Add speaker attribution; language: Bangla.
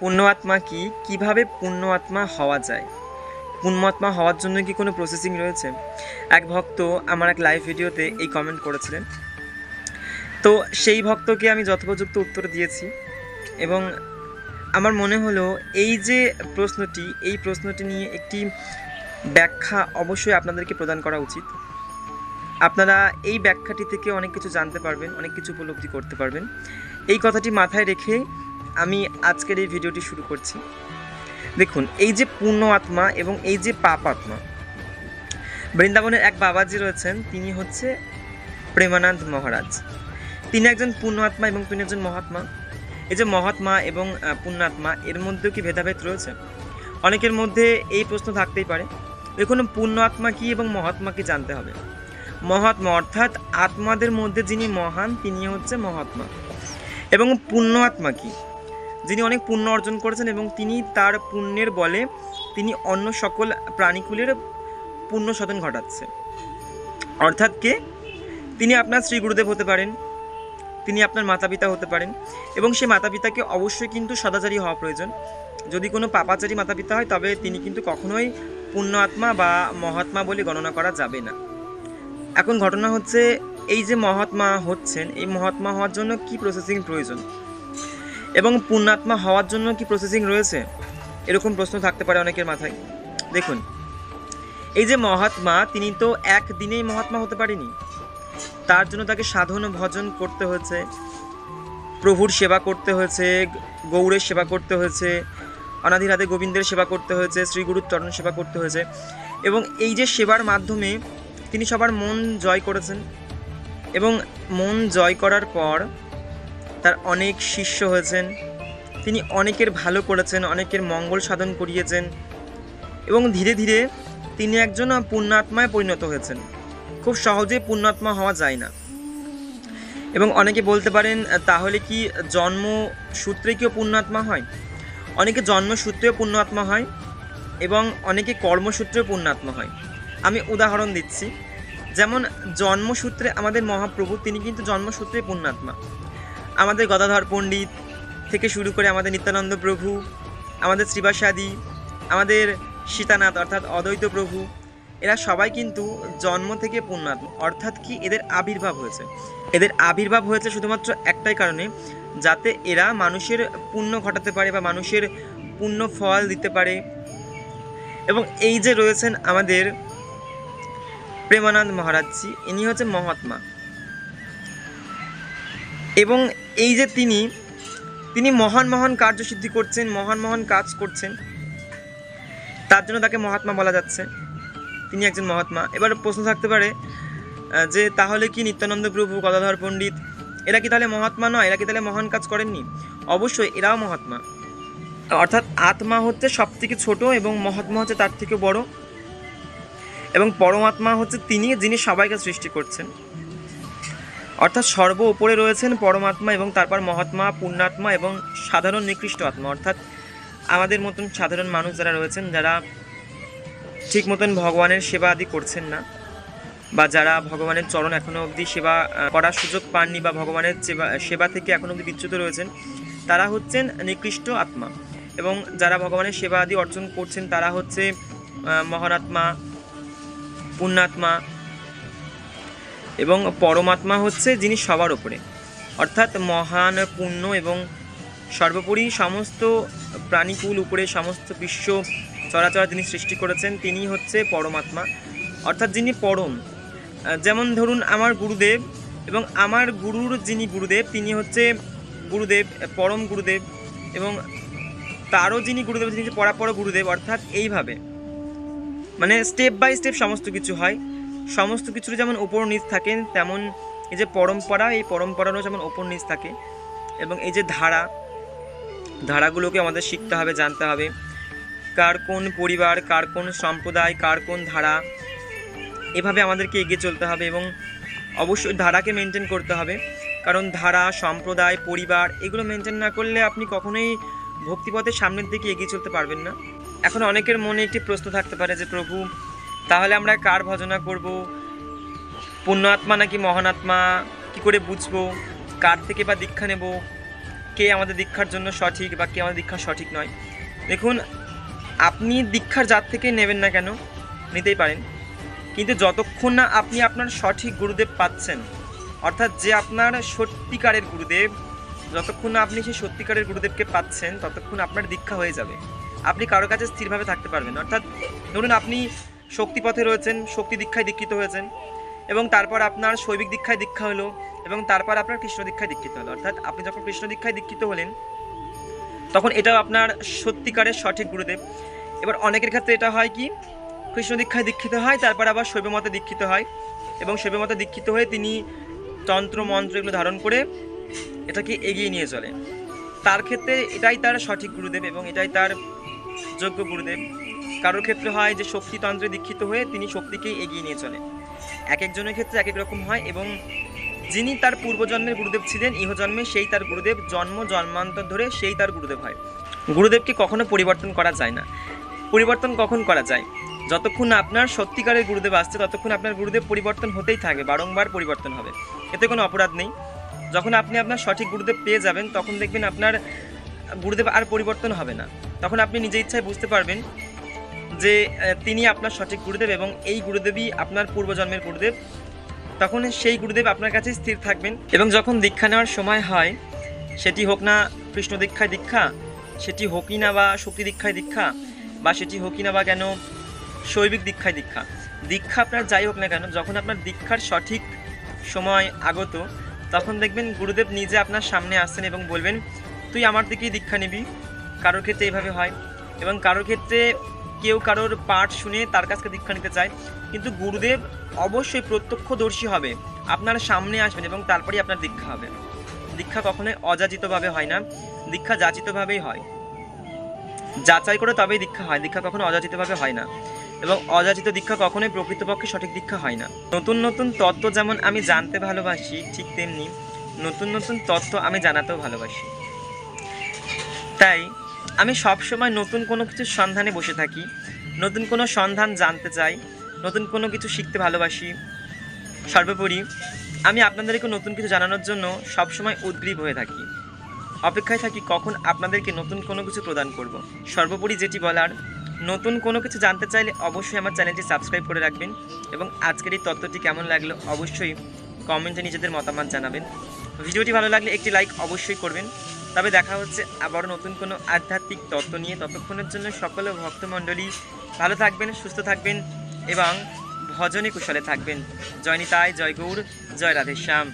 Speaker 1: পুণ্যাত্মা কি? কীভাবে পুণ্যাত্মা হওয়া যায়? পুণ্যাত্মা হওয়ার জন্য কি কোনো প্রসেসিং রয়েছে? এক ভক্ত আমার এক লাইভ ভিডিওতে এই কমেন্ট করেছিলেন। তো সেই ভক্তকে আমি যথোপযুক্ত উত্তর দিয়েছি এবং আমার মনে হলো এই যে প্রশ্নটি, এই প্রশ্নটি নিয়ে একটি ব্যাখ্যা অবশ্যই আপনাদেরকে প্রদান করা উচিত। আপনারা এই ব্যাখ্যাটি থেকে অনেক কিছু জানতে পারবেন, অনেক কিছু উপলব্ধি করতে পারবেন। এই কথাটি মাথায় রেখে আমি আজকের এই ভিডিওটি শুরু করছি। দেখুন, এই যে পূর্ণ আত্মা এবং এই যে পাপ আত্মা, বৃন্দাবনের এক বাবাজি রয়েছেন, তিনি হচ্ছে প্রেমানন্দ মহারাজ। তিনি একজন পূর্ণ আত্মা এবং তিনি একজন মহাত্মা। এই যে মহাত্মা এবং পুণ্যাত্মা এর মধ্যেও কি ভেদাভেদ রয়েছে? অনেকের মধ্যে এই প্রশ্ন থাকতেই পারে, দেখুন, পূর্ণ আত্মা কি এবং মহাত্মা কি জানতে হবে। মহাত্মা অর্থাৎ আত্মাদের মধ্যে যিনি মহান তিনি হচ্ছে মহাত্মা। এবং পুণ্য আত্মা কি? যিনি অনেক পুণ্য অর্জন করেছেন এবং তিনি তার পুণ্যের বলে তিনি অন্য সকল প্রাণীকুলের পুণ্য সাধন ঘটাচ্ছে। অর্থাৎ কে? তিনি আপনার শ্রী গুরুদেব হতে পারেন, তিনি আপনার মাতা পিতা হতে পারেন এবং সেই মাতা পিতাকে অবশ্যই কিন্তু সদাচারী হওয়া প্রয়োজন। যদি কোনো পাপাচারী মাতা পিতা হয়, তবে তিনি কিন্তু কখনোই পুণ্য আত্মা বা মহাত্মা বলে গণনা করা যাবে না। এখন ঘটনা হচ্ছে, এই যে মহাত্মা হচ্ছেন, এই মহাত্মা হওয়ার জন্য কি প্রসেসিং প্রয়োজন? এবং পুণ্যাত্মা হওয়ার জন্য কি প্রসেসিং রয়েছে? এরকম প্রশ্ন থাকতে পারে অনেকের মাথায়। দেখুন, এই যে মহাত্মা, তিনি তো একদিনেই মহাত্মা হতে পারেনি। তার জন্য তাকে সাধন ভজন করতে হয়েছে, প্রভুর সেবা করতে হয়েছে, গৌড়ের সেবা করতে হয়েছে অনাধিরাধে গোবিন্দের সেবা করতে হয়েছে শ্রী গুরুর চরণ সেবা করতে হয়েছে। এবং এই যে সেবার মাধ্যমে তিনি সবার মন জয় করেছেন, এবং মন জয় করার পর তার অনেক শিষ্য হয়েছেন। তিনি অনেকের ভালো করেছেন, অনেকের মঙ্গল সাধন করিয়েছেন এবং ধীরে ধীরে তিনি একজন পুণ্যাত্মায় পরিণত হয়েছেন। খুব সহজে পুণ্যাত্মা হওয়া যায় না। এবং অনেকে বলতে পারেন, তাহলে কি জন্মসূত্রে কেউ পুণ্যাত্মা হয়? অনেকে জন্মসূত্রেও পুণ্যাত্মা হয় এবং অনেকে কর্মসূত্রেও পুণ্যাত্মা হয়। আমি উদাহরণ দিচ্ছি। যেমন জন্মসূত্রে আমাদের মহাপ্রভু, তিনি কিন্তু জন্মসূত্রে পুণ্যাত্মা। আমাদের গদাধর পণ্ডিত থেকে শুরু করে আমাদের নিত্যানন্দ প্রভু, আমাদের শ্রীবাসাদি, আমাদের সীতানাথ অর্থাৎ অদ্বৈত প্রভু, এরা সবাই কিন্তু জন্ম থেকে পুণ্যাত্মা। অর্থাৎ কি এদের আবির্ভাব হয়েছে। এদের আবির্ভাব হয়েছে শুধুমাত্র একটাই কারণে, যাতে এরা মানুষের পুণ্য ঘটাতে পারে বা মানুষের পুণ্য ফল দিতে পারে। এবং এই যে রয়েছেন আমাদের প্রেমানন্দ মহারাজজি, ইনি হচ্ছে মহাত্মা। এবং এই যে তিনি তিনি মহান মহান কার্যসিদ্ধি করছেন, মহান মহান কাজ করছেন, তার জন্য তাকে মহাত্মা বলা যাচ্ছে। তিনি একজন মহাত্মা। এবার প্রশ্ন থাকতে পারে যে তাহলে কি নিত্যানন্দ প্রভু, গদাধর পণ্ডিত, এরা কি তাহলে মহাত্মা নয়? এরা কি তাহলে মহান কাজ করেননি? অবশ্যই এরাও মহাত্মা। অর্থাৎ আত্মা হচ্ছে সব থেকে ছোটো এবং মহাত্মা হচ্ছে তার থেকে বড়। এবং পরমাত্মা হচ্ছে তিনি, যিনি সবাইকে সৃষ্টি করছেন। অর্থাৎ সর্ব উপরে রয়েছেন পরমাত্মা এবং তারপর মহাত্মা, পুণ্যাত্মা এবং সাধারণ নিকৃষ্ট আত্মা। অর্থাৎ আমাদের মতন সাধারণ মানুষ যারা রয়েছেন, যারা ঠিক মতন ভগবানের সেবা আদি করছেন না, বা যারা ভগবানের চরণ এখনও অবধি সেবা করার সুযোগ পাননি বা ভগবানের সেবা সেবা থেকে এখনও অবধি বিচ্যুত রয়েছেন, তারা হচ্ছেন নিকৃষ্ট আত্মা। এবং যারা ভগবানের সেবা আদি অর্জন করছেন, তারা হচ্ছে মহানাত্মা পুণ্যাত্মা এবং পরমাত্মা হচ্ছে যিনি সবার ওপরে অর্থাৎ মহান পুণ্য এবং সর্বোপরি সমস্ত প্রাণীকুল উপরে, সমস্ত বিশ্ব চরাচর যিনি সৃষ্টি করেছেন তিনি হচ্ছে পরমাত্মা। অর্থাৎ যিনি পরম। যেমন ধরুন আমার গুরুদেব এবং আমার গুরুর যিনি গুরুদেব, তিনি হচ্ছে গুরুদেব, পরম গুরুদেব এবং তারও যিনি গুরুদেব তিনি হচ্ছে পরাপর গুরুদেব। অর্থাৎ এইভাবে। মানে স্টেপ বাই স্টেপ সমস্ত কিছু হয়। সমস্ত কিছুর যেমন ওপর নিচ থাকেন তেমন এই যে পরম্পরা, এই পরম্পরারও যেমন ওপর নিচ থাকে। এবং এই যে ধারা, ধারাগুলোকে আমাদের শিখতে হবে, জানতে হবে। কার কোন পরিবার, কার কোন সম্প্রদায়, কার কোন ধারা, এভাবে আমাদেরকে এগিয়ে চলতে হবে এবং অবশ্যই ধারাকে মেনটেন করতে হবে। কারণ ধারা, সম্প্রদায়, পরিবার, এগুলো মেনটেন না করলে আপনি কখনোই ভক্তিপথের সামনের দিকে এগিয়ে চলতে পারবেন না। এখন অনেকের মনে একটি প্রশ্ন থাকতে পারে যে, প্রভু তাহলে আমরা কার ভজনা করব? পুণ্যাত্মা নাকি মহানাত্মা? কি করে বুঝব? কার থেকে বা দীক্ষা নেব? কে আমাদের দীক্ষার জন্য সঠিক বা কে আমাদের দীক্ষা সঠিক নয়? দেখুন, আপনি দীক্ষার জাত থেকে নেবেন না কেন? নিতেই পারেন। কিন্তু যতক্ষণ না আপনি আপনার সঠিক গুরুদেব পাচ্ছেন, অর্থাৎ যে আপনার সত্যিকারের গুরুদেব, যতক্ষণ না আপনি সেই সত্যিকারের গুরুদেবকে পাচ্ছেন, ততক্ষণ আপনার দীক্ষা হয়ে যাবে। আপনি কারও কাছে স্থিরভাবে থাকতে পারবেন অর্থাৎ, ধরুন আপনি শক্তিপথে রয়েছেন, শক্তি দীক্ষায় দীক্ষিত হয়েছেন এবং তারপর আপনার শৈবিক দীক্ষায় দীক্ষা হলো এবং তারপর আপনার কৃষ্ণ দীক্ষায় দীক্ষিত হলো। অর্থাৎ আপনি যখন কৃষ্ণ দীক্ষায় দীক্ষিত হলেন, তখন এটাও আপনার সত্যিকারের সঠিক গুরুদেব। এবার অনেকের ক্ষেত্রে এটা হয় কি, কৃষ্ণ দীক্ষায় দীক্ষিত হয়, তারপর আবার শৈব মতে দীক্ষিত হয় এবং শৈব মতে দীক্ষিত হয়ে তিনি তন্ত্র, মন্ত্র এগুলো ধারণ করে এটাকে এগিয়ে নিয়ে চলে তার ক্ষেত্রে এটাই তার সঠিক গুরুদেব এবং এটাই তার যোগ্য গুরুদেব। কারোর ক্ষেত্রে হয় যে শক্তিতন্ত্রে দীক্ষিত হয়ে তিনি শক্তিকেই এগিয়ে নিয়ে চলে এক একজনের ক্ষেত্রে এক এক রকম হয় এবং যিনি তার পূর্বজন্মের গুরুদেব ছিলেন, ইহজন্মে সেই তার গুরুদেব জন্ম, জন্মান্তর ধরে সেই তার গুরুদেব হয়। গুরুদেবকে কখনো পরিবর্তন করা যায় না। পরিবর্তন কখন করা যায়? যতক্ষণ আপনার সত্যিকারের গুরুদেব আসছে, ততক্ষণ আপনার গুরুদেব পরিবর্তন হতেই থাকবে, বারংবার পরিবর্তন হবে। এতে কোনো অপরাধ নেই। যখন আপনি আপনার সঠিক গুরুদেব পেয়ে যাবেন, তখন দেখবেন আপনার গুরুদেব আর পরিবর্তন হবে না। তখন আপনি নিজে ইচ্ছায় বুঝতে পারবেন যে তিনি আপনার সঠিক গুরুদেব এবং এই গুরুদেবই আপনার পূর্বজন্মের গুরুদেব, তখন সেই গুরুদেব আপনার কাছে স্থির থাকবেন এবং যখন দীক্ষা নেওয়ার সময় হয়, সেটি হোক না কৃষ্ণ দীক্ষায় দীক্ষা, সেটি হোকই না বা শক্তি দীক্ষায় দীক্ষা, বা সেটি হোকই না বা কেন শৈবিক দীক্ষায় দীক্ষা। দীক্ষা আপনার যাই হোক না কেন, যখন আপনার দীক্ষার সঠিক সময় আগত, তখন দেখবেন গুরুদেব নিজে আপনার সামনে আসছেন এবং বলবেন, তুই আমার থেকেই দীক্ষা নিবি। কারোর ক্ষেত্রে এইভাবে হয় এবং কারোর ক্ষেত্রে কেউ কারোর পাঠ শুনে তার কাছ থেকে দীক্ষা নিতে চায়, কিন্তু গুরুদেব অবশ্যই প্রত্যক্ষদর্শী হবে। আপনার সামনে আসবেন এবং তারপরেই আপনার দীক্ষা হবে। দীক্ষা কখনোই অযাচিতভাবে হয় না, দীক্ষা যাচিতভাবেই হয়। যাচাই করে তবেই দীক্ষা হয়, দীক্ষা কখনো অযাচিতভাবে হয় না। এবং অযাচিত দীক্ষা কখনোই প্রকৃতপক্ষে সঠিক দীক্ষা হয় না। নতুন নতুন তত্ত্ব যেমন আমি জানতে ভালোবাসি, ঠিক তেমনি নতুন নতুন তত্ত্ব আমি জানাতেও ভালোবাসি। তাই আমি সবসময় নতুন কোনো কিছুর সন্ধানে বসে থাকি, নতুন কোনো সন্ধান জানতে চাই, নতুন কোনো কিছু শিখতে ভালোবাসি। সর্বোপরি, আমি আপনাদেরকে নতুন কিছু জানানোর জন্য সবসময় উদ্গ্রীব হয়ে থাকি। অপেক্ষায় থাকি কখন আপনাদেরকে নতুন কোনো কিছু প্রদান করব। সর্বোপরি যেটি বলার, নতুন কোনো কিছু জানতে চাইলে অবশ্যই আমার চ্যানেলটি সাবস্ক্রাইব করে রাখবেন এবং আজকের এই তত্ত্বটি কেমন লাগল অবশ্যই কমেন্টে নিজেদের মতামত জানাবেন। ভিডিওটি ভালো লাগলে একটি লাইক অবশ্যই করবেন। তবে দেখা হচ্ছে আবার নতুন কোনো আধ্যাত্মিক তত্ত্ব নিয়ে। ততক্ষণের জন্য সকল ভক্তমণ্ডলী ভালো থাকবেন, সুস্থ থাকবেন এবং ভজনে কুশলে থাকবেন। জয় নিতায় জয় গৌর, জয় রাধেশ্যাম।